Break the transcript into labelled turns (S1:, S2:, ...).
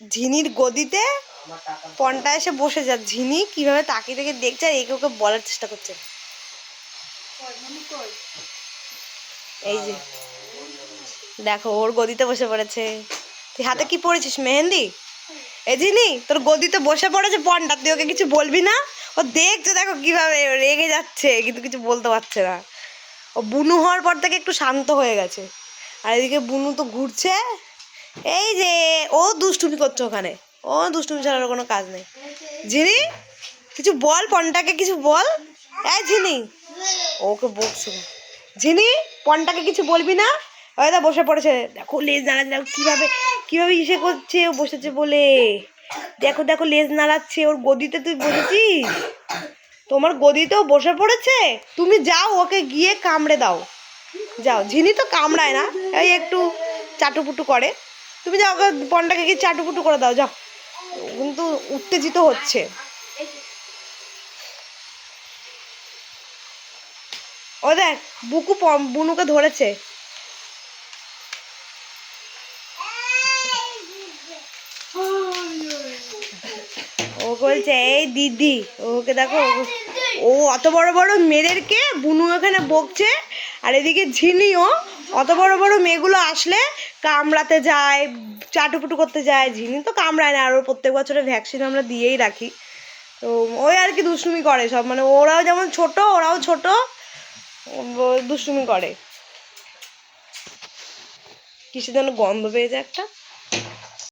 S1: ঝিনির গদিতে পনটা এসে বসে যা ঝিনি কীভাবে তাকিয়ে থেকে দেখছে আর একে ওকে বলার চেষ্টা করছে। এই যে, দেখো ওর গদিতে বসে পড়েছে। তুই হাতে কি পড়েছিস? মেহেন্দি? এ ঝিনি, তোর গদিতে বসে পড়েছে পনটা তুই ওকে কিছু বলবি না? ও দেখছে দেখো কীভাবে রেগে যাচ্ছে, কিন্তু কিছু বলতে পারছে না। ও বুনু হওয়ার পর থেকে একটু শান্ত হয়ে গেছে। আর এদিকে বুনু তো ঘুরছে। এই যে, ও দুষ্টুমি করছে ওখানে। ও দুষ্টুমি ছাড়ার কোনো কাজ নেই। ঝিনি, কিছু বল, পনটাকে কিছু বল? এই ঝিনি, ওকে বকছে ঝিনি, পনটাকে কিছু বলবি না? দা বসে পড়েছে। দেখো লেজ নাড়াচ্ছে, দেখো কীভাবে, কীভাবে ইসে করছে, ও বসেছে বলে। দেখো দেখো লেজ নাড়াচ্ছে, ওর গদিতে তুই বসেছিস? তোমার গদিতেও বসে পড়েছে? তুমি যাও, ওকে গিয়ে কামড়ে দাও। যাও। ঝিনি তো কামড়ায় না। এই একটু চাটুপুটু করে। তুমি যাও পনটাকে গিয়ে চাটুপুটু করে দাও, যাও। কিন্তু উত্তেজিত হচ্ছে। ও দেখ, বুকু বুনুকে ধরেছে। ও বলছে, এই দিদি, ওকে দেখো, ও অত বড় বড় মেয়েদেরকে বুনু এখানে বকছে আর এদিকে ঝিনিও, অত বড় বড় মেয়েগুলো আসলে কামড়াতে যায়, চাটুপুটু করতে যায়। ঝিনি তো কামড়ায় না, আর ওর প্রত্যেক বছরে ভ্যাকসিন আমরা দিয়েই রাখি। তো ওই আর কি দুষ্টুমি করে সব মানে ওরাও যেমন ছোট, ওরাও ছোট দুষ্টুমি করে। কিসে যেন গন্ধ পেয়েছে একটা?